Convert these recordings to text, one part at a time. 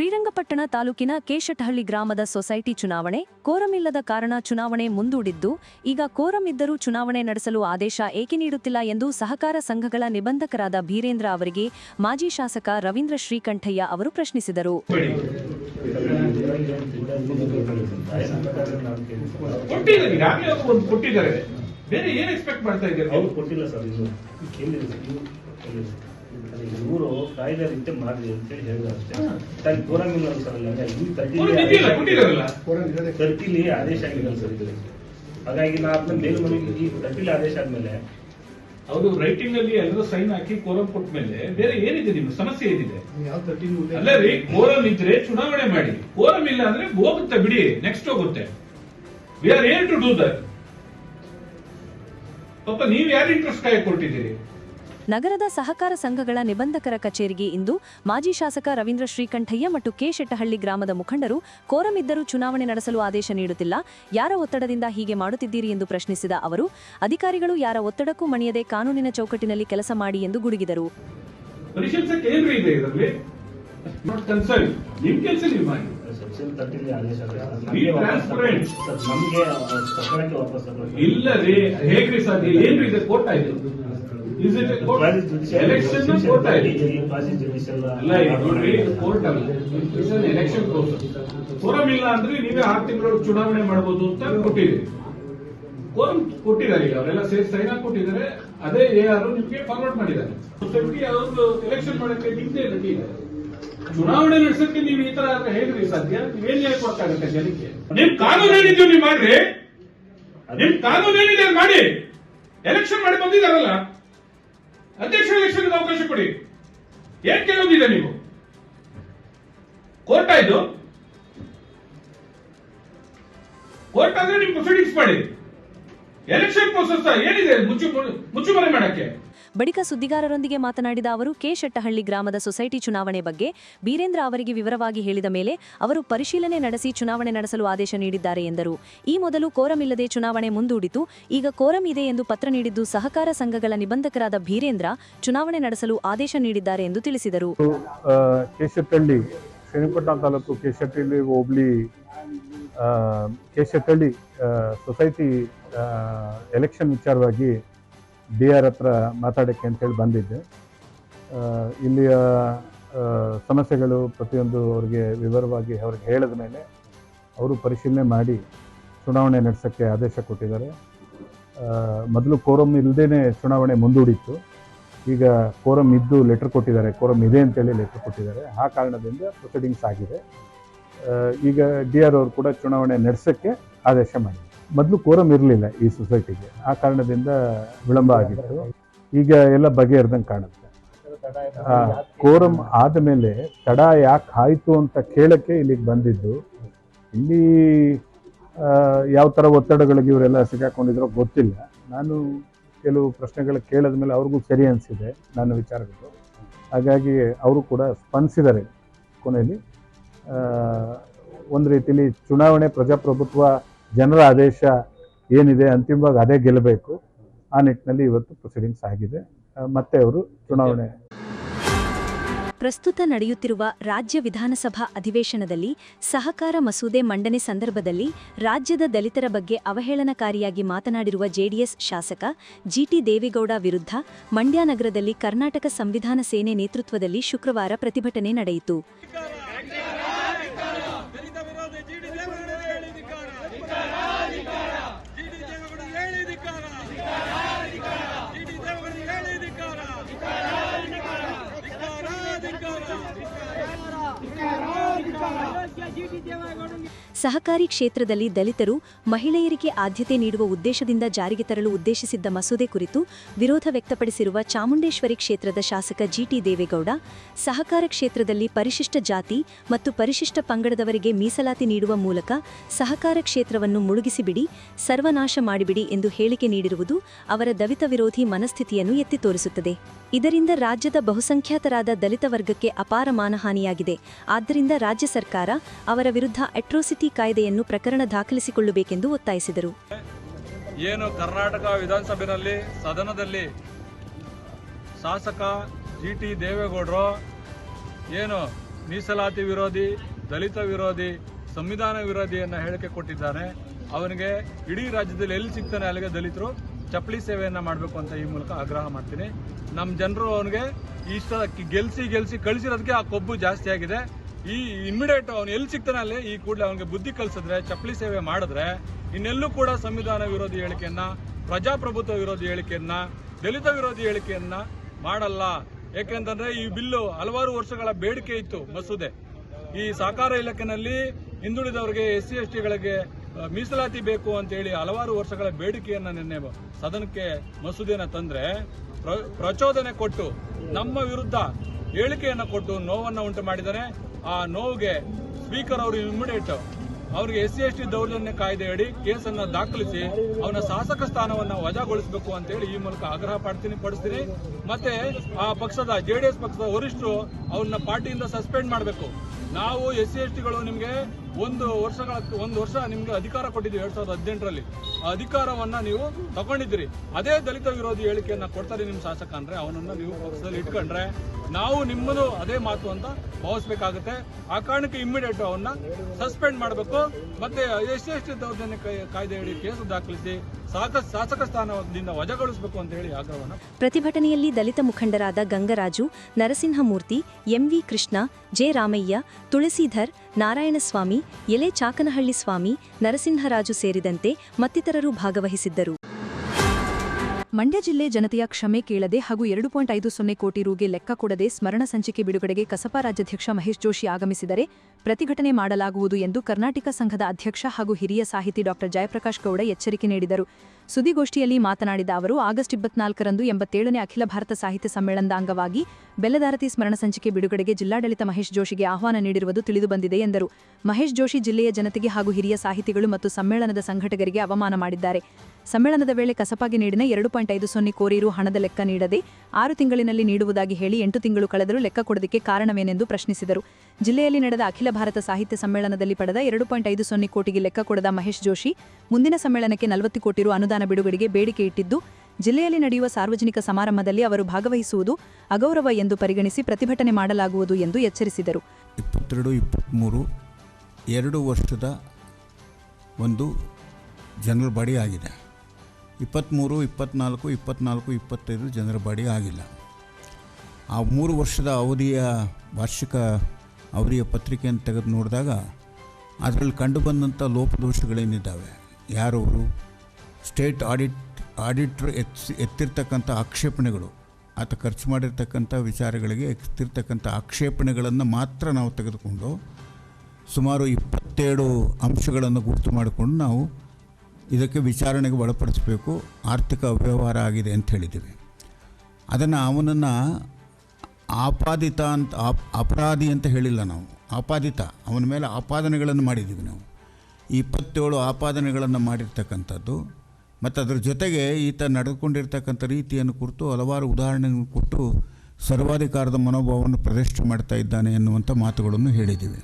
ಶ್ರೀರಂಗಪಟ್ಟಣ ತಾಲೂಕಿನ ಕೇಶಟಹಳ್ಳಿ ಗ್ರಾಮದ ಸೊಸೈಟಿ ಚುನಾವಣೆ ಕೋರಮಿಲ್ಲದ ಕಾರಣ ಚುನಾವಣೆ ಮುಂದೂಡಿದ್ದು ಈಗ ಕೋರಂ ಇದ್ದರೂ ಚುನಾವಣೆ ನಡೆಸಲು ಆದೇಶ ಏಕೆ ನೀಡುತ್ತಿಲ್ಲ ಎಂದು ಸಹಕಾರ ಸಂಘಗಳ ನಿಬಂಧಕರಾದ ಬೀರೇಂದ್ರ ಅವರಿಗೆ ಮಾಜಿ ಶಾಸಕ ರವೀಂದ್ರ ಶ್ರೀಕಂಠಯ್ಯ ಅವರು ಪ್ರಶ್ನಿಸಿದರು. ಬೇರೆ ಏನ್ ಎಕ್ಸ್ಪೆಕ್ಟ್ ಮಾಡ್ತಾ ಸರ್ ಇವ್ರು ಕಾಯ್ದೆ ರೀತಿ ಮಾಡಿ ಅಂತೇಳಿ ಹೇಳಿದ್ರು ಅಷ್ಟೇ. ತಾನು ಕೋರಂ ಇಲ್ಲ ಸರ್ ಅಲ್ಲ ಈ ತರ್ಟಿಲಿ ಆದೇಶ ಆಗಿಲ್ಲ ಸರ್ ಇದು ಹಾಗಾಗಿ ನಾ ಅದನ್ನ ಮನೆ ಈ ತರ್ಟಿಲಿ ಆದೇಶ ಆದ್ಮೇಲೆ ಅವರು ರೈಟಿಂಗ್ ಅಲ್ಲಿ ಎಲ್ಲರೂ ಸೈನ್ ಹಾಕಿ ಕೋರಂ ಕೊಟ್ಟ ಮೇಲೆ ಬೇರೆ ಏನಿದೆ ನಿಮ್ಮ ಸಮಸ್ಯೆ ಏನಿದೆ? ಅಲ್ಲ ರೀ ಕೋರಂ ಇದ್ರೆ ಚುನಾವಣೆ ಮಾಡಿ. ಕೋರಂ ಇಲ್ಲ ಅಂದ್ರೆ ಹೋಗುತ್ತೆ ಬಿಡಿ ನೆಕ್ಸ್ಟ್ ಹೋಗುತ್ತೆ. ವಿ ಆರ್ ಏನ್ ಟು ಡೂ ದಟ್ ಪಾಪ ನೀವ್ ಯಾರು ಇಂಟ್ರೆಸ್ಟ್ ಕಾಯಿ ಕೊಟ್ಟಿದ್ದೀರಿ ನಗರದ ಸಹಕಾರ ಸಂಘಗಳ ನಿಬಂಧಕರ ಕಚೇರಿಗೆ ಇಂದು ಮಾಜಿ ಶಾಸಕ ರವೀಂದ್ರ ಶ್ರೀಕಂಠಯ್ಯ ಮತ್ತು ಕೆ ಶೆಟ್ಟಹಳ್ಳಿ ಗ್ರಾಮದ ಮುಖಂಡರು ಕೋರಮಿದ್ದರೂ ಚುನಾವಣೆ ನಡೆಸಲು ಆದೇಶ ನೀಡುತ್ತಿಲ್ಲ. ಯಾರ ಒತ್ತಡದಿಂದ ಹೀಗೆ ಮಾಡುತ್ತಿದ್ದೀರಿ ಎಂದು ಪ್ರಶ್ನಿಸಿದ ಅವರು ಅಧಿಕಾರಿಗಳು ಯಾರ ಒತ್ತಡಕ್ಕೂ ಮಣಿಯದೆ ಕಾನೂನಿನ ಚೌಕಟ್ಟಿನಲ್ಲಿ ಕೆಲಸ ಮಾಡಿ ಎಂದು ಗುಡುಗಿದರು. ಇಲ್ಲ ರೀ ಹೇಗ್ರಿ ಸರ್ ಏನ್ರಿ ಇದೆ ಕೋರ್ಟ್ ಆಯ್ತು? ಇಸ್ ಇಟ್ ಎಲೆಕ್ಷನ್ ಕೋರ್ಟ್ ನೋಡ್ರಿ ಕೋರ್ಟ್ ಅಲ್ಲ. It's an election process quorum ಇಲ್ಲ ಅಂದ್ರೆ ನೀವೇ ಆರು ತಿಂಗಳು ಚುನಾವಣೆ ಮಾಡಬಹುದು ಅಂತ ಕೊಟ್ಟಿದೆ ಕೋರಂ ಕೊಟ್ಟಿದ್ದಾರೆ ಈಗ ಅವರೆಲ್ಲ ಸೇರಿ ಸೈನ್ ಹಾಕಿ ಕೊಟ್ಟಿದ್ದಾರೆ. ಅದೇ ಎ ಆರ್ ನಿಮ್ಗೆ ಫಾರ್ವರ್ಡ್ ಮಾಡಿದ್ದಾರೆ. ಅವ್ರದ್ದು ಎಲೆಕ್ಷನ್ ಮಾಡಕ್ಕೆ ನಿಮ್ದೇ ರೆಡಿ ಇದೆ. ಚುನಾವಣೆ ನಡೆಸಕ್ಕೆ ನೀವು ಈ ತರ ಆದ್ರೆ ಹೇಗ್ರಿ ಸಾಧ್ಯ? ನೀವೇನ್ ಹೇಳ್ಕೊಡಕ್ಕಾಗತ್ತೆ ಜನಕ್ಕೆ? ನಿಮ್ ಕಾನೂನು ಏನಿದ್ಯೋ ನೀವು ಮಾಡ್ರಿ. ನಿಮ್ ಕಾನೂನು ಏನಿದೆ ಮಾಡಿ. ಎಲೆಕ್ಷನ್ ಮಾಡಿ ಬಂದಿದ್ದಾರಲ್ಲ. ಅಧ್ಯಕ್ಷ ಎಲೆಕ್ಷನ್ಗೆ ಅವಕಾಶ ಕೊಡಿ. ಏನ್ ಕೇಳೋದಿದೆ ನೀವು? ಕೋರ್ಟ್ ಆಯ್ತು ಕೋರ್ಟ್ ಆದ್ರೆ ನೀವು ಪ್ರೊಸೀಡಿಂಗ್ಸ್ ಮಾಡಿ. ಎಲೆಕ್ಷನ್ ಪ್ರೊಸೆಸ್ ಏನಿದೆ? ಮುಚ್ಚು ಮುಚ್ಚುಮರೆ ಮಾಡಕ್ಕೆ? ಬಳಿಕ ಸುದ್ದಿಗಾರರೊಂದಿಗೆ ಮಾತನಾಡಿದ ಅವರು ಕೆ ಶೆಟ್ಟಹಳ್ಳಿ ಗ್ರಾಮದ ಸೊಸೈಟಿ ಚುನಾವಣೆ ಬಗ್ಗೆ ಬೀರೇಂದ್ರ ಅವರಿಗೆ ವಿವರವಾಗಿ ಹೇಳಿದ ಮೇಲೆ ಅವರು ಪರಿಶೀಲನೆ ನಡೆಸಿ ಚುನಾವಣೆ ನಡೆಸಲು ಆದೇಶ ನೀಡಿದ್ದಾರೆ ಎಂದರು. ಈ ಮೊದಲು ಕೋರಂ ಇಲ್ಲದೆ ಚುನಾವಣೆ ಮುಂದೂಡಿತು. ಈಗ ಕೋರಂ ಇದೆ ಎಂದು ಪತ್ರ ನೀಡಿದ್ದು ಸಹಕಾರ ಸಂಘಗಳ ನಿಬಂಧಕರಾದ ಬೀರೇಂದ್ರ ಚುನಾವಣೆ ನಡೆಸಲು ಆದೇಶ ನೀಡಿದ್ದಾರೆ ಎಂದು ತಿಳಿಸಿದರು. ತಾಲೂಕು ಹೋಬಳಿ ಆ, ಕೇಶತಳ್ಳಿ ಸೊಸೈಟಿ ಎಲೆಕ್ಷನ್ ವಿಚಾರವಾಗಿ ಡಿ ಆರ್ ಹತ್ರ ಮಾತಾಡೋಕ್ಕೆ ಅಂತೇಳಿ ಬಂದಿದ್ದೆ. ಇಲ್ಲಿಯ ಸಮಸ್ಯೆಗಳು ಪ್ರತಿಯೊಂದು ಅವ್ರಿಗೆ ವಿವರವಾಗಿ ಅವ್ರಿಗೆ ಹೇಳಿದ ಮೇಲೆ ಅವರು ಪರಿಶೀಲನೆ ಮಾಡಿ ಚುನಾವಣೆ ನಡೆಸೋಕ್ಕೆ ಆದೇಶ ಕೊಟ್ಟಿದ್ದಾರೆ. ಮೊದಲು ಕೋರಂ ಇಲ್ಲದೇ ಚುನಾವಣೆ ಮುಂದೂಡಿತ್ತು. ಈಗ ಕೋರಂ ಇದ್ದು ಲೆಟರ್ ಕೊಟ್ಟಿದ್ದಾರೆ. ಕೋರಮ್ ಇದೆ ಅಂತೇಳಿ ಲೆಟರ್ ಕೊಟ್ಟಿದ್ದಾರೆ. ಆ ಕಾರಣದಿಂದ ಪ್ರೊಸೀಡಿಂಗ್ಸ್ ಆಗಿದೆ. ಈಗ ಡಿ ಆರ್ ಅವರು ಕೂಡ ಚುನಾವಣೆ ನಡೆಸೋಕ್ಕೆ ಆದೇಶ ಮಾಡಿದ್ದಾರೆ ಮೊದಲು ಕೋರಂ ಇರಲಿಲ್ಲ ಈ ಸೊಸೈಟಿಗೆ ಆ ಕಾರಣದಿಂದ ವಿಳಂಬ ಆಗಿತ್ತು. ಈಗ ಎಲ್ಲ ಬಗೆಹರಿದಂಗೆ ಕಾಣುತ್ತೆ. ಕೋರಂ ಆದ ಮೇಲೆ ತಡ ಯಾಕೆ ಆಯಿತು ಅಂತ ಕೇಳಕ್ಕೆ ಇಲ್ಲಿಗೆ ಬಂದಿದ್ದು. ಇಲ್ಲಿ ಯಾವ ಥರ ಒತ್ತಡಗಳಿಗೆ ಇವರೆಲ್ಲ ಸಿಗಾಕೊಂಡಿದ್ರೋ ಗೊತ್ತಿಲ್ಲ. ನಾನು ಕೆಲವು ಪ್ರಶ್ನೆಗಳು ಕೇಳಿದ ಮೇಲೆ ಅವ್ರಿಗೂ ಸರಿ ಅನಿಸಿದೆ, ನನ್ನ ವಿಚಾರಗಳು. ಹಾಗಾಗಿ ಅವರು ಕೂಡ ಸ್ಪಂದಿಸಿದ್ದಾರೆ ಕೊನೆಯಲ್ಲಿ. ಒಂದು ರೀತಿಯಲ್ಲಿ ಚುನಾವಣೆ ಪ್ರಜಾಪ್ರಭುತ್ವ ಜನರ ಆದೇಶ ಏನಿದೆ ಅಂತಿಮವಾಗಿ ಅದೇ ಗೆಲ್ಲಬೇಕು. ಆ ನಿಟ್ಟಿನಲ್ಲಿ ಇವತ್ತು ಪ್ರೊಸೀಡಿಂಗ್ಸ್ ಆಗಿದೆ. ಮತ್ತೆ ಅವರು ಚುನಾವಣೆ ಪ್ರಸ್ತುತ ನಡೆಯುತ್ತಿರುವ ರಾಜ್ಯ ವಿಧಾನಸಭಾ ಅಧಿವೇಶನದಲ್ಲಿ ಸಹಕಾರ ಮಸೂದೆ ಮಂಡನೆ ಸಂದರ್ಭದಲ್ಲಿ ರಾಜ್ಯದ ದಲಿತರ ಬಗ್ಗೆ ಅವಹೇಳನಕಾರಿಯಾಗಿ ಮಾತನಾಡಿರುವ ಜೆಡಿಎಸ್ ಶಾಸಕ ಜಿಟಿ ದೇವೇಗೌಡ ವಿರುದ್ಧ ಮಂಡ್ಯ ನಗರದಲ್ಲಿ ಕರ್ನಾಟಕ ಸಂವಿಧಾನ ಸೇನೆ ನೇತೃತ್ವದಲ್ಲಿ ಶುಕ್ರವಾರ ಪ್ರತಿಭಟನೆ ನಡೆಯಿತು. ಸಹಕಾರಿ ಕ್ಷೇತ್ರದಲ್ಲಿ ದಲಿತರು ಮಹಿಳೆಯರಿಗೆ ಆದ್ಯತೆ ನೀಡುವ ಉದ್ದೇಶದಿಂದ ಜಾರಿಗೆ ತರಲು ಉದ್ದೇಶಿಸಿದ್ದ ಮಸೂದೆ ಕುರಿತು ವಿರೋಧ ವ್ಯಕ್ತಪಡಿಸಿರುವ ಚಾಮುಂಡೇಶ್ವರಿ ಕ್ಷೇತ್ರದ ಶಾಸಕ ಜಿಟಿ ದೇವೇಗೌಡ, ಸಹಕಾರ ಕ್ಷೇತ್ರದಲ್ಲಿ ಪರಿಶಿಷ್ಟ ಜಾತಿ ಮತ್ತು ಪರಿಶಿಷ್ಟ ಪಂಗಡದವರಿಗೆ ಮೀಸಲಾತಿ ನೀಡುವ ಮೂಲಕ ಸಹಕಾರ ಕ್ಷೇತ್ರವನ್ನು ಮುಳುಗಿಸಿಬಿಡಿ, ಸರ್ವನಾಶ ಮಾಡಿಬಿಡಿ ಎಂದು ಹೇಳಿಕೆ ನೀಡಿರುವುದು ಅವರ ದಲಿತ ವಿರೋಧಿ ಮನಸ್ಥಿತಿಯನ್ನು ಎತ್ತಿ ತೋರಿಸುತ್ತದೆ ಇದರಿಂದ ರಾಜ್ಯದ ಬಹುಸಂಖ್ಯಾತರಾದ ದಲಿತ ವರ್ಗಕ್ಕೆ ಅಪಾರ ಮಾನಹಾನಿಯಾಗಿದೆ. ಆದ್ದರಿಂದ ರಾಜ್ಯ ಸರ್ಕಾರ ಅವರ ವಿರುದ್ಧ ಅಟ್ರೋಸಿಟಿ ಕಾಯ್ದೆಯನ್ನು ಪ್ರಕರಣ ದಾಖಲಿಸಿಕೊಳ್ಳಬೇಕೆಂದು ಒತ್ತಾಯಿಸಿದರು. ಏನು ಕರ್ನಾಟಕ ವಿಧಾನಸಭೆಯಲ್ಲಿ ಸದನದಲ್ಲಿ ಶಾಸಕ ಜಿ ಟಿ ದೇವೇಗೌಡರು ಏನು ಮೀಸಲಾತಿ ವಿರೋಧಿ, ದಲಿತ ವಿರೋಧಿ, ಸಂವಿಧಾನ ವಿರೋಧಿಯನ್ನ ಹೇಳಿಕೆ ಕೊಟ್ಟಿದ್ದಾನೆ ಅವನಿಗೆ ಇಡೀ ರಾಜ್ಯದಲ್ಲಿ ಎಲ್ಲಿ ಸಿಗ್ತಾನೆ ಅಲ್ಲಿಗೆ ದಲಿತರು ಚಪ್ಪಲಿ ಸೇವೆಯನ್ನು ಮಾಡಬೇಕು ಅಂತ ಈ ಮೂಲಕ ಆಗ್ರಹ ಮಾಡ್ತೀನಿ. ನಮ್ಮ ಜನರು ಅವನಿಗೆ ಇಷ್ಟ ಗೆಲ್ಸಿ ಗೆಲ್ಸಿ ಕಳಿಸಿರೋದಕ್ಕೆ ಆ ಕೊಬ್ಬು ಜಾಸ್ತಿ ಆಗಿದೆ. ಈ ಇಮಿಡಿಯೇಟ್ ಅವನು ಎಲ್ಲಿ ಸಿಗ್ತಾನೆ ಅಲ್ಲಿ ಈ ಕೂಡಲೇ ಅವನಿಗೆ ಬುದ್ಧಿ ಕಲಿಸಿದ್ರೆ, ಚಪ್ಪಲಿ ಸೇವೆ ಮಾಡಿದ್ರೆ, ಇನ್ನೆಲ್ಲೂ ಕೂಡ ಸಂವಿಧಾನ ವಿರೋಧಿ ಹೇಳಿಕೆಯನ್ನ, ಪ್ರಜಾಪ್ರಭುತ್ವ ವಿರೋಧಿ ಹೇಳಿಕೆಯನ್ನ, ದಲಿತ ವಿರೋಧಿ ಹೇಳಿಕೆಯನ್ನ ಮಾಡಲ್ಲ. ಯಾಕೆಂತಂದ್ರೆ ಈ ಬಿಲ್ಲು ಹಲವಾರು ವರ್ಷಗಳ ಬೇಡಿಕೆ ಇತ್ತು ಮಸೂದೆ. ಈ ಸಹಕಾರ ಇಲಾಖೆನಲ್ಲಿ ಹಿಂದುಳಿದವರಿಗೆ ಎಸ್ ಸಿ ಎಸ್ ಟಿಗಳಿಗೆ ಮೀಸಲಾತಿ ಬೇಕು ಅಂತೇಳಿ ಹಲವಾರು ವರ್ಷಗಳ ಬೇಡಿಕೆಯನ್ನ ನಿನ್ನೆ ಸದನಕ್ಕೆ ಮಸೂದೆನ ತಂದ್ರೆ, ಪ್ರ- ಪ್ರಚೋದನೆ ಕೊಟ್ಟು, ನಮ್ಮ ವಿರುದ್ಧ ಹೇಳಿಕೆಯನ್ನ ಕೊಟ್ಟು ನೋವನ್ನ ಉಂಟು ಮಾಡಿದ್ದಾರೆ ಆ ನೋವಿಗೆ ಸ್ಪೀಕರ್ ಅವರು ಇಮಿಡಿಯೇಟ್ ಅವರಿಗೆ ಎಸ್ ಸಿ ಎಸ್ ಟಿ ದೌರ್ಜನ್ಯ ಕಾಯ್ದೆ ಅಡಿ ಕೇಸನ್ನ ದಾಖಲಿಸಿ ಅವನ ಶಾಸಕ ಸ್ಥಾನವನ್ನ ವಜಾಗೊಳಿಸಬೇಕು ಅಂತೇಳಿ ಈ ಮೂಲಕ ಆಗ್ರಹ ಪಡ್ತೀನಿ, ಪಡಿಸ್ತೀನಿ. ಮತ್ತೆ ಆ ಪಕ್ಷದ ಜೆಡಿಎಸ್ ಪಕ್ಷದ ವರಿಷ್ಠರು ಅವ್ರನ್ನ ಪಾರ್ಟಿಯಿಂದ ಸಸ್ಪೆಂಡ್ ಮಾಡಬೇಕು. ನಾವು ಎಸ್ ಸಿ ಎಸ್ ಟಿಗಳು ನಿಮಗೆ ಒಂದು ವರ್ಷಗಳ, ಒಂದು ವರ್ಷ ನಿಮ್ಗೆ ಅಧಿಕಾರ ಕೊಟ್ಟಿದ್ದೀವಿ ಎರಡ್ ಸಾವಿರದ ಹದಿನೆಂಟರಲ್ಲಿ. ಆ ಅಧಿಕಾರವನ್ನ ನೀವು ತಗೊಂಡಿದ್ದೀರಿ. ಅದೇ ದಲಿತ ವಿರೋಧಿ ಹೇಳಿಕೆಯನ್ನ ಕೊಡ್ತಾರೆ ನಿಮ್ಮ ಶಾಸಕ ಅಂದ್ರೆ ಅವನನ್ನ ನೀವು ಪಕ್ಷದಲ್ಲಿ ಇಟ್ಕೊಂಡ್ರೆ ನಾವು ನಿಮ್ಮದು ಅದೇ ಮಾತು ಅಂತ ಭಾವಿಸ್ಬೇಕಾಗುತ್ತೆ. ಆ ಕಾರಣಕ್ಕೆ ಇಮ್ಮಿಡಿಯೇಟ್ ಅವನ್ನ ಸಸ್ಪೆಂಡ್ ಮಾಡಬೇಕು. ಮತ್ತೆ ಎಸ್ ಸಿ ಎಸ್ ಟಿ ದೌರ್ಜನ್ಯ ಹೇಳಿ ಕೇಸು ದಾಖಲಿಸಿ ಪ್ರತಿಭಟನೆಯಲ್ಲಿ ದಲಿತ ಮುಖಂಡರಾದ Gangaraju, Narasimhamurthy, M V Krishna, J Ramaiah, Tulasidhar, Narayanaswamy, Ele Chakanahalli Swamy, Narasimharaju ಸೇರಿದಂತೆ ಮತ್ತಿತರರು ಭಾಗವಹಿಸಿದ್ದರು. ಮಂಡ್ಯ ಜಿಲ್ಲೆ ಜನತೆಯ ಕ್ಷಮೆ ಕೇಳದೆ ಹಾಗೂ ಎರಡು ಪಾಯಿಂಟ್ ಐದು ಸೊನ್ನೆ ಕೋಟಿ ರೂಗೆ ಲೆಕ್ಕ ಕೊಡದೆ ಸ್ಮರಣ ಸಂಚಿಕೆ ಬಿಡುಗಡೆಗೆ ಕಸಪ ರಾಜ್ಯಾಧ್ಯಕ್ಷ ಮಹೇಶ್ ಜೋಶಿ ಆಗಮಿಸಿದರೆ ಪ್ರತಿಭಟನೆ ಮಾಡಲಾಗುವುದು ಎಂದು ಕರ್ನಾಟಕ ಸಂಘದ ಅಧ್ಯಕ್ಷ ಹಾಗೂ ಹಿರಿಯ ಸಾಹಿತಿ ಡಾ ಜಯಪ್ರಕಾಶ್ ಗೌಡ ಎಚ್ಚರಿಕೆ ನೀಡಿದರು. ಸುದ್ದಿಗೋಷ್ಠಿಯಲ್ಲಿ ಮಾತನಾಡಿದ ಅವರು, ಆಗಸ್ಟ್ ಇಪ್ಪತ್ನಾಲ್ಕರಂದು ಎಂಬತ್ತೇಳನೇ ಅಖಿಲ ಭಾರತ ಸಾಹಿತ್ಯ ಸಮ್ಮೇಳನದ ಅಂಗವಾಗಿ ಬೆಲ್ಲದಾರತಿ ಸ್ಮರಣ ಸಂಚಿಕೆ ಬಿಡುಗಡೆಗೆ ಜಿಲ್ಲಾಡಳಿತ ಮಹೇಶ್ ಜೋಶಿಗೆ ಆಹ್ವಾನ ನೀಡಿರುವುದು ತಿಳಿದುಬಂದಿದೆ ಎಂದರು. ಮಹೇಶ್ ಜೋಶಿ ಜಿಲ್ಲೆಯ ಜನತೆಗೆ ಹಾಗೂ ಹಿರಿಯ ಸಾಹಿತಿಗಳು ಮತ್ತು ಸಮ್ಮೇಳನದ ಸಂಘಟಕರಿಗೆ ಅವಮಾನ ಮಾಡಿದ್ದಾರೆ. ಸಮ್ಮೇಳನದ ವೇಳೆ ಕಸಪಾಗಿ ನೀಡಿನ ಎರಡು ಪಾಯಿಂಟ್ ಐದು ಸೊನ್ನೆ ಕೋರಿರು ಹಣದ ಲೆಕ್ಕ ನೀಡದೆ ಆರು ತಿಂಗಳಿನಲ್ಲಿ ನೀಡುವುದಾಗಿ ಹೇಳಿ ಎಂಟು ತಿಂಗಳು ಕಳೆದರೂ ಲೆಕ್ಕ ಕೊಡೋದಕ್ಕೆ ಕಾರಣವೇನೆಂದು ಪ್ರಶ್ನಿಸಿದರು. ಜಿಲ್ಲೆಯಲ್ಲಿ ನಡೆದ ಅಖಿಲ ಭಾರತ ಸಾಹಿತ್ಯ ಸಮ್ಮೇಳನದಲ್ಲಿ ಪಡೆದ ಎರಡು ಪಾಯಿಂಟ್ ಐದು ಸೊನ್ನೆ ಕೋಟಿಗೆ ಲೆಕ್ಕ ಕೊಡದ ಮಹೇಶ್ ಜೋಶಿ ಮುಂದಿನ ಸಮ್ಮೇಳನಕ್ಕೆ ನಲವತ್ತು ಕೋಟಿ ರು ಅನುದಾನ ಬಿಡುಗಡೆಗೆ ಬೇಡಿಕೆ ಇಟ್ಟಿದ್ದು, ಜಿಲ್ಲೆಯಲ್ಲಿ ನಡೆಯುವ ಸಾರ್ವಜನಿಕ ಸಮಾರಂಭದಲ್ಲಿ ಅವರು ಭಾಗವಹಿಸುವುದು ಅಗೌರವ ಎಂದು ಪರಿಗಣಿಸಿ ಪ್ರತಿಭಟನೆ ಮಾಡಲಾಗುವುದು ಎಂದು ಎಚ್ಚರಿಸಿದರು. ಎರಡು ವರ್ಷದ ಒಂದು ಜನರಲ್ ಬಾಡಿ ಆಗಿದೆ. ಇಪ್ಪತ್ತ್ಮೂರು ಇಪ್ಪತ್ತ್ನಾಲ್ಕು ಇಪ್ಪತ್ತ್ನಾಲ್ಕು ಇಪ್ಪತ್ತೈದು ಜನರ ಬಾಡಿ ಆಗಿಲ್ಲ. ಆ ಮೂರು ವರ್ಷದ ಅವಧಿಯ ವಾರ್ಷಿಕ ಅವಧಿಯ ಪತ್ರಿಕೆಯನ್ನು ತೆಗೆದು ನೋಡಿದಾಗ ಅದರಲ್ಲಿ ಕಂಡುಬಂದಂಥ ಲೋಪದೋಷಗಳೇನಿದ್ದಾವೆ? ಯಾರವರು? ಸ್ಟೇಟ್ ಆಡಿಟ್, ಆಡಿಟ್ರ್ ಎತ್ಸಿ, ಎತ್ತಿರ್ತಕ್ಕಂಥ ಆಕ್ಷೇಪಣೆಗಳು, ಆತ ಖರ್ಚು ಮಾಡಿರ್ತಕ್ಕಂಥ ವಿಚಾರಗಳಿಗೆ ಎತ್ತಿರ್ತಕ್ಕಂಥ ಆಕ್ಷೇಪಣೆಗಳನ್ನು ಮಾತ್ರ ನಾವು ತೆಗೆದುಕೊಂಡು ಸುಮಾರು ಇಪ್ಪತ್ತೇಳು ಅಂಶಗಳನ್ನು ಗುರುತು ಮಾಡಿಕೊಂಡು ನಾವು ಇದಕ್ಕೆ ವಿಚಾರಣೆಗೆ ಒಳಪಡಿಸಬೇಕು, ಆರ್ಥಿಕ ಅವ್ಯವಹಾರ ಆಗಿದೆ ಅಂತ ಹೇಳಿದ್ದೀವಿ. ಅದನ್ನು ಅವನನ್ನು ಆಪಾದಿತ ಅಂತ ಅಪರಾಧಿ ಅಂತ ಹೇಳಿಲ್ಲ ನಾವು. ಆಪಾದಿತ, ಅವನ ಮೇಲೆ ಆಪಾದನೆಗಳನ್ನು ಮಾಡಿದ್ದೀವಿ ನಾವು. ಇಪ್ಪತ್ತೇಳು ಆಪಾದನೆಗಳನ್ನು ಮಾಡಿರ್ತಕ್ಕಂಥದ್ದು, ಮತ್ತು ಅದರ ಜೊತೆಗೆ ಈತ ನಡೆದುಕೊಂಡಿರ್ತಕ್ಕಂಥ ರೀತಿಯನ್ನು ಕುರಿತು, ಹಲವಾರು ಉದಾಹರಣೆಗಳನ್ನು ಕೊಟ್ಟು ಸರ್ವಾಧಿಕಾರದ ಮನೋಭಾವವನ್ನು ಪ್ರದರ್ಶನ ಮಾಡ್ತಾ ಇದ್ದಾನೆ ಎನ್ನುವಂಥ ಮಾತುಗಳನ್ನು ಹೇಳಿದ್ದೀವಿ.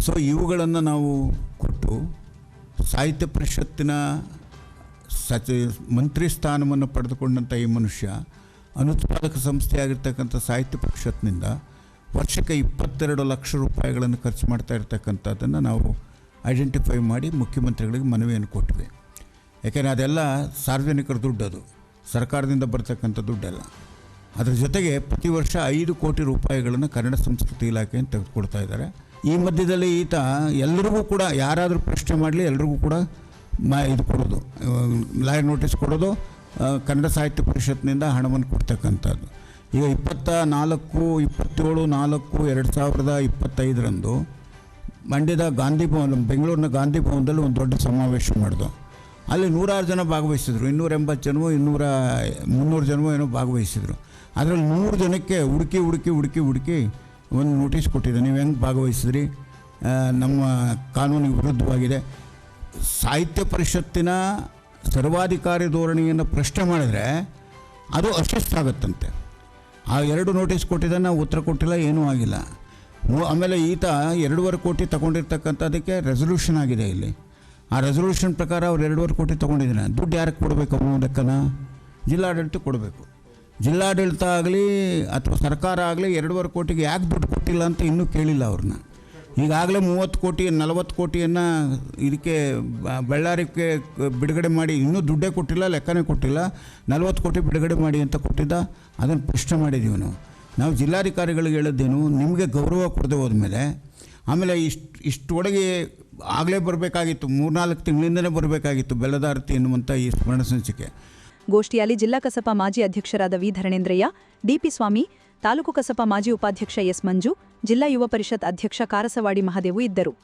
ಸೊ ಇವುಗಳನ್ನು ನಾವು ಕೊಟ್ಟು ಸಾಹಿತ್ಯ ಪರಿಷತ್ತಿನ ಸಚಿ ಮಂತ್ರಿ ಸ್ಥಾನವನ್ನು ಪಡೆದುಕೊಂಡಂಥ ಈ ಮನುಷ್ಯ ಅನುತ್ಪಾದಕ ಸಂಸ್ಥೆಯಾಗಿರ್ತಕ್ಕಂಥ ಸಾಹಿತ್ಯ ಪರಿಷತ್ನಿಂದ ವರ್ಷಕ್ಕೆ ಇಪ್ಪತ್ತೆರಡು ಲಕ್ಷ ರೂಪಾಯಿಗಳನ್ನು ಖರ್ಚು ಮಾಡ್ತಾ ಇರ್ತಕ್ಕಂಥದ್ದನ್ನು ನಾವು ಐಡೆಂಟಿಫೈ ಮಾಡಿ ಮುಖ್ಯಮಂತ್ರಿಗಳಿಗೆ ಮನವಿಯನ್ನು ಕೊಟ್ಟಿವೆ ಯಾಕೆಂದರೆ ಅದೆಲ್ಲ ಸಾರ್ವಜನಿಕರ ದುಡ್ಡು ಅದು. ಸರ್ಕಾರದಿಂದ ಬರ್ತಕ್ಕಂಥ ದುಡ್ಡಲ್ಲ. ಅದರ ಜೊತೆಗೆ ಪ್ರತಿ ವರ್ಷ ಐದು ಕೋಟಿ ರೂಪಾಯಿಗಳನ್ನು ಕನ್ನಡ ಸಂಸ್ಕೃತಿ ಇಲಾಖೆಯನ್ನು ತೆಗೆದುಕೊಡ್ತಾ ಇದ್ದಾರೆ. ಈ ಮಧ್ಯದಲ್ಲಿ ಈತ ಎಲ್ಲರಿಗೂ ಕೂಡ ಯಾರಾದರೂ ಪ್ರಶ್ನೆ ಮಾಡಲಿ ಎಲ್ರಿಗೂ ಕೂಡ ಮ ಇದು ಕೊಡೋದು ಲಾಯರ್ ನೋಟಿಸ್ ಕೊಡೋದು ಕನ್ನಡ ಸಾಹಿತ್ಯ ಪರಿಷತ್ನಿಂದ ಹಣವನ್ನು ಕೊಡ್ತಕ್ಕಂಥದ್ದು. ಈಗ ಇಪ್ಪತ್ತ ನಾಲ್ಕು, ಇಪ್ಪತ್ತೇಳು, ನಾಲ್ಕು, ಎರಡು ಸಾವಿರದ ಇಪ್ಪತ್ತೈದರಂದು ಮಂಡ್ಯದ ಗಾಂಧಿ ಭವನ, ಬೆಂಗಳೂರಿನ ಗಾಂಧಿ ಭವನದಲ್ಲಿ ಒಂದು ದೊಡ್ಡ ಸಮಾವೇಶ ಮಾಡಿದ್ರು ಅಲ್ಲಿ ನೂರಾರು ಜನ ಭಾಗವಹಿಸಿದ್ರು. ಇನ್ನೂರ ಎಂಬತ್ತು ಜನವೋ, ಇನ್ನೂರ ಮುನ್ನೂರು ಜನವೋ ಏನೋ ಭಾಗವಹಿಸಿದ್ರು. ಅದರಲ್ಲಿ ನೂರು ಜನಕ್ಕೆ ಹುಡುಕಿ ಹುಡುಕಿ ಹುಡುಕಿ ಹುಡುಕಿ ಒಂದು ನೋಟಿಸ್ ಕೊಟ್ಟಿದೆ. ನೀವು ಹೆಂಗೆ ಭಾಗವಹಿಸಿದ್ರಿ? ನಮ್ಮ ಕಾನೂನಿಗೆ ವಿರುದ್ಧವಾಗಿದೆ. ಸಾಹಿತ್ಯ ಪರಿಷತ್ತಿನ ಸರ್ವಾಧಿಕಾರಿ ಧೋರಣೆಯನ್ನು ಪ್ರಶ್ನೆ ಮಾಡಿದರೆ ಅದು ಅಶಿಸ್ತಾಗುತ್ತಂತೆ ಆ ಎರಡು ನೋಟಿಸ್ ಕೊಟ್ಟಿದ್ದಾನೆ ಉತ್ತರ ಕೊಟ್ಟಿಲ್ಲ, ಏನೂ ಆಗಿಲ್ಲ. ಆಮೇಲೆ ಈತ ಎರಡೂವರೆ ಕೋಟಿ ತಗೊಂಡಿರ್ತಕ್ಕಂಥದ್ದಕ್ಕೆ ರೆಸೊಲ್ಯೂಷನ್ ಆಗಿದೆ ಇಲ್ಲಿ. ಆ ರೆಸೊಲ್ಯೂಷನ್ ಪ್ರಕಾರ ಅವ್ರು ಎರಡೂವರೆ ಕೋಟಿ ತೊಗೊಂಡಿದ್ದಾನೆ ದುಡ್ಡು ಯಾರಿಗೆ ಕೊಡಬೇಕು? ಲೆಕ್ಕನ? ಜಿಲ್ಲಾಡಳಿತ ಕೊಡಬೇಕು. ಜಿಲ್ಲಾಡಳಿತ ಆಗಲಿ ಅಥವಾ ಸರ್ಕಾರ ಆಗಲಿ ಎರಡೂವರೆ ಕೋಟಿಗೆ ಯಾಕೆ ದುಡ್ಡು ಕೊಟ್ಟಿಲ್ಲ ಅಂತ ಇನ್ನೂ ಕೇಳಿಲ್ಲ ಅವ್ರನ್ನ. ಈಗಾಗಲೇ ಮೂವತ್ತು ಕೋಟಿ, ನಲವತ್ತು ಕೋಟಿಯನ್ನು ಇದಕ್ಕೆ ಬಳ್ಳಾರಿಗೆ ಬಿಡುಗಡೆ ಮಾಡಿ ಇನ್ನೂ ದುಡ್ಡೇ ಕೊಟ್ಟಿಲ್ಲ, ಲೆಕ್ಕನೇ ಕೊಟ್ಟಿಲ್ಲ. ನಲವತ್ತು ಕೋಟಿ ಬಿಡುಗಡೆ ಮಾಡಿ ಅಂತ ಕೊಟ್ಟಿದ್ದ, ಅದನ್ನು ಪ್ರಶ್ನೆ ಮಾಡಿದ್ದೀವಿ ನಾವು. ನಾವು ಜಿಲ್ಲಾಧಿಕಾರಿಗಳಿಗೆ ಹೇಳಿದ್ದೇನು ನಿಮಗೆ ಗೌರವ ಕೊಡದೆ ಹೋದ್ಮೇಲೆ, ಆಮೇಲೆ ಇಷ್ಟು ಇಷ್ಟು ಒಳಗೆ ಆಗಲೇ ಬರಬೇಕಾಗಿತ್ತು, ಮೂರ್ನಾಲ್ಕು ತಿಂಗಳಿಂದಲೇ ಬರಬೇಕಾಗಿತ್ತು ಬೆಲ್ಲದಾರತಿ ಎನ್ನುವಂಥ ಈ ಸ್ಮರಣ ಸಂಚಿಕೆ. ಗೋಷ್ಠಿಯಲ್ಲಿ ಜಿಲ್ಲಾ ಕಸಪ ಮಾಜಿ ಅಧ್ಯಕ್ಷರಾದ V. Dharanendraiah, D P Swamy, taluk ಕಸಪ ಮಾಜಿ ಉಪಾಧ್ಯಕ್ಷ ಎಸ್. ಮಂಜು, ಜಿಲ್ಲಾ ಯುವ ಪರಿಷತ್ ಅಧ್ಯಕ್ಷ ಕಾರಸವಾಡಿ ಮಹಾದೇವು ಇದ್ದರು.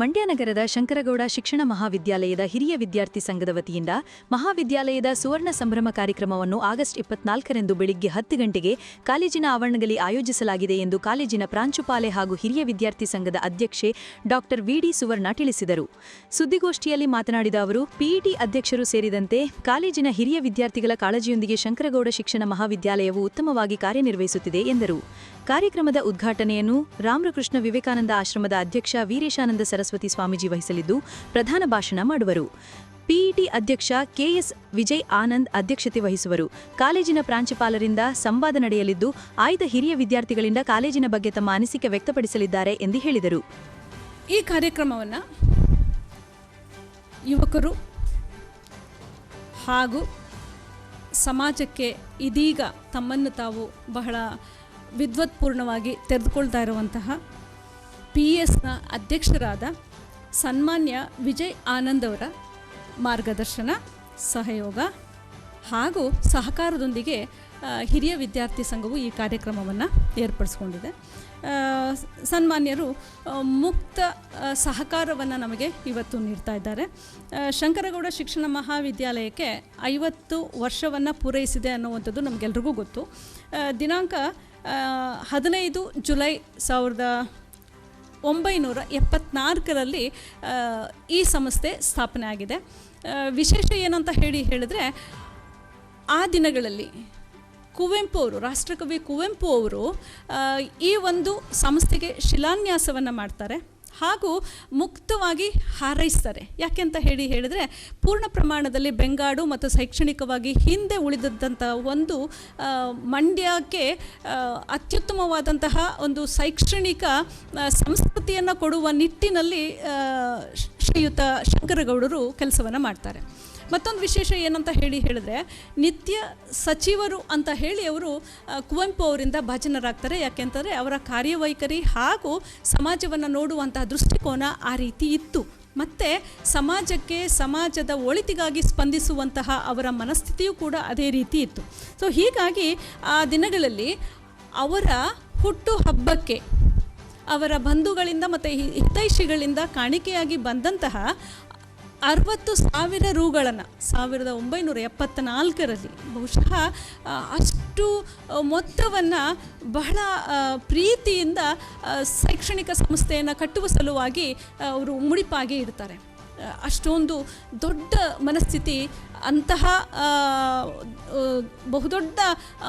ಮಂಡ್ಯ ನಗರದ ಶಂಕರಗೌಡ ಶಿಕ್ಷಣ ಮಹಾವಿದ್ಯಾಲಯದ ಹಿರಿಯ ವಿದ್ಯಾರ್ಥಿ ಸಂಘದ ವತಿಯಿಂದ ಮಹಾವಿದ್ಯಾಲಯದ ಸುವರ್ಣ ಸಂಭ್ರಮ ಕಾರ್ಯಕ್ರಮವನ್ನು ಆಗಸ್ಟ್ ಇಪ್ಪತ್ನಾಲ್ಕರಂದು ಬೆಳಿಗ್ಗೆ ಹತ್ತು ಗಂಟೆಗೆ ಕಾಲೇಜಿನ ಆವರಣದಲ್ಲಿ ಆಯೋಜಿಸಲಾಗಿದೆ ಎಂದು ಕಾಲೇಜಿನ ಪ್ರಾಂಶುಪಾಲೆ ಹಾಗೂ ಹಿರಿಯ ವಿದ್ಯಾರ್ಥಿ ಸಂಘದ ಅಧ್ಯಕ್ಷೆ ಡಾಕ್ಟರ್ ವಿಡಿ ಸುವರ್ಣ ತಿಳಿಸಿದರು. ಸುದ್ದಿಗೋಷ್ಠಿಯಲ್ಲಿ ಮಾತನಾಡಿದ ಅವರು, ಪಿಇಟಿ ಅಧ್ಯಕ್ಷರು ಸೇರಿದಂತೆ ಕಾಲೇಜಿನ ಹಿರಿಯ ವಿದ್ಯಾರ್ಥಿಗಳ ಕಾಳಜಿಯೊಂದಿಗೆ ಶಂಕರಗೌಡ ಶಿಕ್ಷಣ ಮಹಾವಿದ್ಯಾಲಯವು ಉತ್ತಮವಾಗಿ ಕಾರ್ಯನಿರ್ವಹಿಸುತ್ತಿದೆ ಎಂದರು. ಕಾರ್ಯಕ್ರಮದ ಉದ್ಘಾಟನೆಯನ್ನು ರಾಮಕೃಷ್ಣ ವಿವೇಕಾನಂದ ಆಶ್ರಮದ ಅಧ್ಯಕ್ಷ ವೀರೇಶಾನಂದ ಸರಸ್ವತಿ ಸ್ವಾಮೀಜಿ ವಹಿಸಲಿದ್ದು ಪ್ರಧಾನ ಭಾಷಣ ಮಾಡುವರು. ಪಿಇಟಿ ಅಧ್ಯಕ್ಷ ಕೆಎಸ್ ವಿಜಯ್ ಆನಂದ್ ಅಧ್ಯಕ್ಷತೆ ವಹಿಸುವರು. ಕಾಲೇಜಿನ ಪ್ರಾಂಶುಪಾಲರಿಂದ ಸಂವಾದ ನಡೆಯಲಿದ್ದು ಆಯ್ದ ಹಿರಿಯ ವಿದ್ಯಾರ್ಥಿಗಳಿಂದ ಕಾಲೇಜಿನ ಬಗ್ಗೆ ತಮ್ಮ ಅನಿಸಿಕೆ ವ್ಯಕ್ತಪಡಿಸಲಿದ್ದಾರೆ ಎಂದು ಹೇಳಿದರು. ಈ ಕಾರ್ಯಕ್ರಮವನ್ನು ಯುವಕರು ಹಾಗೂ ಸಮಾಜಕ್ಕೆ ಇದೀಗ ತಮ್ಮನ್ನು ತಾವು ಬಹಳ ವಿದ್ವತ್ಪೂರ್ಣವಾಗಿ ತೆರೆದುಕೊಳ್ತಾ ಇರುವಂತಹ ಪಿ ಎಸ್ನ ಅಧ್ಯಕ್ಷರಾದ ಸನ್ಮಾನ್ಯ ವಿಜಯ್ ಆನಂದ್ ಅವರ ಮಾರ್ಗದರ್ಶನ, ಸಹಯೋಗ ಹಾಗೂ ಸಹಕಾರದೊಂದಿಗೆ ಹಿರಿಯ ವಿದ್ಯಾರ್ಥಿ ಸಂಘವು ಈ ಕಾರ್ಯಕ್ರಮವನ್ನು ಏರ್ಪಡಿಸ್ಕೊಂಡಿದೆ. ಸನ್ಮಾನ್ಯರು ಮುಕ್ತ ಸಹಕಾರವನ್ನು ನಮಗೆ ಇವತ್ತು ನೀಡ್ತಾ ಇದ್ದಾರೆ. ಶಂಕರಗೌಡ ಶಿಕ್ಷಣ ಮಹಾವಿದ್ಯಾಲಯಕ್ಕೆ ಐವತ್ತು ವರ್ಷವನ್ನು ಪೂರೈಸಿದೆ ಅನ್ನುವಂಥದ್ದು ನಮಗೆಲ್ರಿಗೂ ಗೊತ್ತು. ದಿನಾಂಕ ಹದಿನೈದು ಜುಲೈ ಸಾವಿರದ ಒಂಬೈನೂರ ಎಪ್ಪತ್ನಾಲ್ಕರಲ್ಲಿ ಈ ಸಂಸ್ಥೆ ಸ್ಥಾಪನೆ ಆಗಿದೆ. ವಿಶೇಷ ಏನಂತ ಹೇಳಿ ಹೇಳಿದ್ರೆ, ಆ ದಿನಗಳಲ್ಲಿ ಕುವೆಂಪು ಅವರು, ರಾಷ್ಟ್ರಕವಿ ಕುವೆಂಪು ಅವರು ಈ ಒಂದು ಸಂಸ್ಥೆಗೆ ಶಿಲಾನ್ಯಾಸವನ್ನು ಮಾಡ್ತಾರೆ. ಹಾಗೂ ಮುಕ್ತವಾಗಿ ಹಾರೈಸ್ತಾರೆ. ಯಾಕೆಂತ ಹೇಳಿ ಹೇಳಿದರೆ, ಪೂರ್ಣ ಪ್ರಮಾಣದಲ್ಲಿ ಬೆಂಗಾಡು ಮತ್ತು ಶೈಕ್ಷಣಿಕವಾಗಿ ಹಿಂದೆ ಉಳಿದದ್ದಂಥ ಒಂದು ಮಂಡ್ಯಕ್ಕೆ ಅತ್ಯುತ್ತಮವಾದಂತಹ ಒಂದು ಶೈಕ್ಷಣಿಕ ಸಂಸ್ಕೃತಿಯನ್ನು ಕೊಡುವ ನಿಟ್ಟಿನಲ್ಲಿ ಶ್ರೀಯುತ ಶಂಕರಗೌಡರು ಕೆಲಸವನ್ನು ಮಾಡ್ತಾರೆ. ಮತ್ತೊಂದು ವಿಶೇಷ ಏನಂತ ಹೇಳಿ ಹೇಳಿದ್ರೆ, ನಿತ್ಯ ಸಚಿವರು ಅಂತ ಹೇಳಿ ಅವರು ಕುವೆಂಪು ಅವರಿಂದ ಭಾಜನರಾಗ್ತಾರೆ. ಯಾಕೆಂತಂದರೆ ಅವರ ಕಾರ್ಯವೈಖರಿ ಹಾಗೂ ಸಮಾಜವನ್ನು ನೋಡುವಂತಹ ದೃಷ್ಟಿಕೋನ ಆ ರೀತಿ ಇತ್ತು. ಮತ್ತು ಸಮಾಜಕ್ಕೆ ಸಮಾಜದ ಒಳಿತಿಗಾಗಿ ಸ್ಪಂದಿಸುವಂತಹ ಅವರ ಮನಸ್ಥಿತಿಯೂ ಕೂಡ ಅದೇ ರೀತಿ ಇತ್ತು. ಸೊ ಹೀಗಾಗಿ ಆ ದಿನಗಳಲ್ಲಿ ಅವರ ಹುಟ್ಟು ಹಬ್ಬಕ್ಕೆ ಅವರ ಬಂಧುಗಳಿಂದ ಮತ್ತು ಹಿತೈಷಿಗಳಿಂದ ಕಾಣಿಕೆಯಾಗಿ ಬಂದಂತಹ ಅರವತ್ತು ಸಾವಿರ ರೂಗಳನ್ನು ಸಾವಿರದ ಒಂಬೈನೂರ ಎಪ್ಪತ್ತ ನಾಲ್ಕರಲ್ಲಿ ಬಹುಶಃ ಅಷ್ಟು ಮೊತ್ತವನ್ನು ಬಹಳ ಪ್ರೀತಿಯಿಂದ ಶೈಕ್ಷಣಿಕ ಸಂಸ್ಥೆಯನ್ನು ಕಟ್ಟುವ ಸಲುವಾಗಿ ಅವರು ಮುಡಿಪಾಗಿ ಇಡ್ತಾರೆ. ಅಷ್ಟೊಂದು ದೊಡ್ಡ ಮನಸ್ಥಿತಿ, ಅಂತಹ ಬಹುದೊಡ್ಡ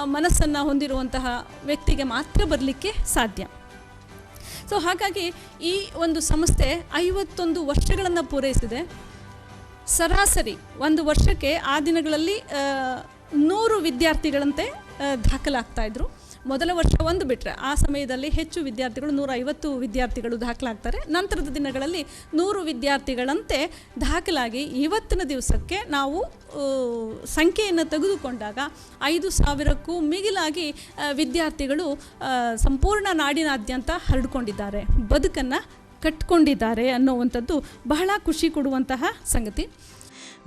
ಮನಸ್ಸನ್ನು ಹೊಂದಿರುವಂತಹ ವ್ಯಕ್ತಿಗೆ ಮಾತ್ರ ಬರಲಿಕ್ಕೆ ಸಾಧ್ಯ. ಸೊ ಹಾಗಾಗಿ ಈ ಒಂದು ಸಂಸ್ಥೆ ಐವತ್ತೊಂದು ವರ್ಷಗಳನ್ನು ಪೂರೈಸಿದೆ. ಸರಾಸರಿ ಒಂದು ವರ್ಷಕ್ಕೆ ಆ ದಿನಗಳಲ್ಲಿ ನೂರು ವಿದ್ಯಾರ್ಥಿಗಳಂತೆ ದಾಖಲಾಗ್ತಾಯಿದ್ರು ಮೊದಲ ವರ್ಷ ಒಂದು ಬಿಟ್ಟರೆ ಆ ಸಮಯದಲ್ಲಿ ಹೆಚ್ಚು ವಿದ್ಯಾರ್ಥಿಗಳು ನೂರ ಐವತ್ತು ವಿದ್ಯಾರ್ಥಿಗಳು ದಾಖಲಾಗ್ತಾರೆ. ನಂತರದ ದಿನಗಳಲ್ಲಿ ನೂರು ವಿದ್ಯಾರ್ಥಿಗಳಂತೆ ದಾಖಲಾಗಿ ಇವತ್ತಿನ ದಿವಸಕ್ಕೆ ನಾವು ಸಂಖ್ಯೆಯನ್ನು ತೆಗೆದುಕೊಂಡಾಗ ಐದು ಸಾವಿರಕ್ಕೂ ಮಿಗಿಲಾಗಿ ವಿದ್ಯಾರ್ಥಿಗಳು ಸಂಪೂರ್ಣ ನಾಡಿನಾದ್ಯಂತ ಹರಡಿಕೊಂಡಿದ್ದಾರೆ. ಬದುಕನ್ನು ಕಟ್ಕೊಂಡಿದ್ದಾರೆ ಅನ್ನೋವಂಥದ್ದು ಬಹಳ ಖುಷಿ ಕೊಡುವಂತಹ ಸಂಗತಿ.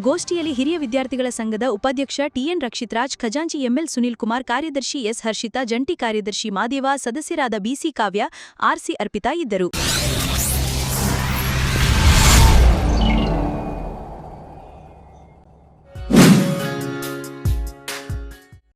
ಗೋಷ್ಠಿಯಲ್ಲಿ ಹಿರಿಯ ವಿದ್ಯಾರ್ಥಿಗಳ ಸಂಘದ ಉಪಾಧ್ಯಕ್ಷ ಟಿಎನ್ ರಕ್ಷಿತ್ರಾಜ್, ಖಜಾಂಚಿ ಎಂಎಲ್ ಸುನೀಲ್ ಕುಮಾರ್, ಕಾರ್ಯದರ್ಶಿ ಎಸ್ ಹರ್ಷಿತಾ, ಜಂಟಿ ಕಾರ್ಯದರ್ಶಿ ಮಾದೇವ, ಸದಸ್ಯರಾದ ಬಿಸಿ ಕಾವ್ಯ, ಆರ್ಸಿ ಅರ್ಪಿತಾ ಇದ್ದರು.